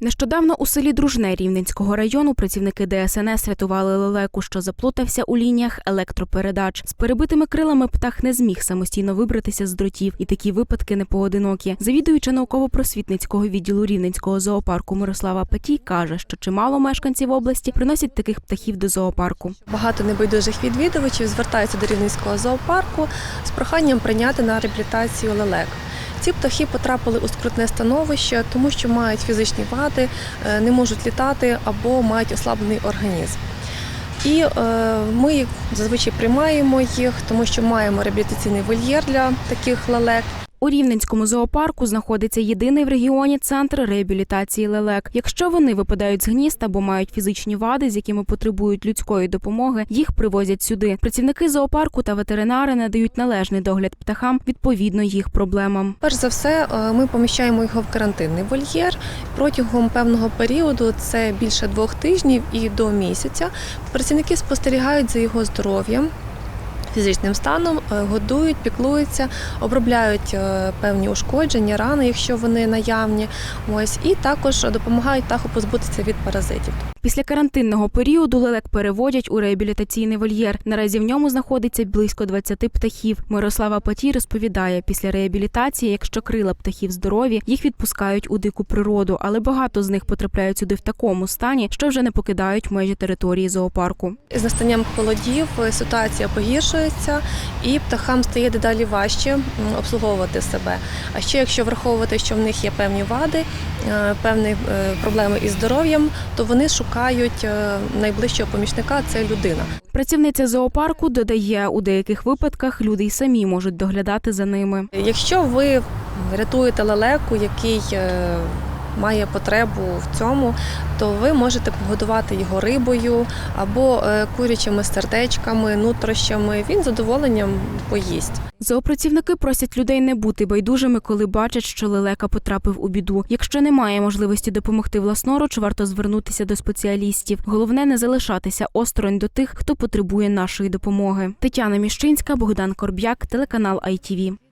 Нещодавно у селі Дружне Рівненського району працівники ДСНС рятували лелеку, що заплутався у лініях електропередач. З перебитими крилами птах не зміг самостійно вибратися з дротів, і такі випадки не поодинокі. Завідуюча науково-просвітницького відділу Рівненського зоопарку Мирослава Патій каже, що чимало мешканців області приносять таких птахів до зоопарку. Багато небайдужих відвідувачів звертаються до Рівненського зоопарку з проханням прийняти на реабілітацію лелек. Ці птахи потрапили у скрутне становище, тому що мають фізичні вади, е, не можуть літати або мають ослаблений організм. І е, ми зазвичай приймаємо їх, тому що маємо реабілітаційний вольєр для таких лелек. У Рівненському зоопарку знаходиться єдиний в регіоні центр реабілітації лелек. Якщо вони випадають з гнізд або мають фізичні вади, з якими потребують людської допомоги, їх привозять сюди. Працівники зоопарку та ветеринари надають належний догляд птахам відповідно їх проблемам. Перш за все, е, ми поміщаємо його в карантинний вольєр. Протягом певного періоду, це більше двох тижнів і до місяця. Працівники спостерігають за його здоров'ям. Фізичним станом е, годують, піклуються, обробляють е, певні ушкодження, рани, якщо вони наявні. Ось і також допомагають птаху позбутися від паразитів. Після карантинного періоду лелек переводять у реабілітаційний вольєр. Наразі в ньому знаходиться близько 20 птахів. Мирослава Патій розповідає, після реабілітації, якщо крила птахів здорові, їх відпускають у дику природу, але багато з них потрапляють сюди в такому стані, що вже не покидають межі території зоопарку. З настанням холодів ситуація погіршується, і птахам стає дедалі важче обслуговувати себе. А ще якщо враховувати, що в них є певні вади, певні е, проблеми із здоров'ям, то вони шукають е, найближчого помічника це людина. Працівниця зоопарку додає, у деяких випадках люди й самі можуть доглядати за ними. Якщо ви рятуєте лелеку, який е, має потребу в цьому, то ви можете погодувати його рибою або е, курячими сердечками, нутрощами. Він задоволенням поїсть. Зоопрацівники просять людей не бути байдужими, коли бачать, що лелека потрапив у біду. Якщо немає можливості допомогти власноруч, варто звернутися до спеціалістів. Головне не залишатися осторонь до тих, хто потребує нашої допомоги. Тетяна Міщинська, Богдан Корб'як, телеканал ITV.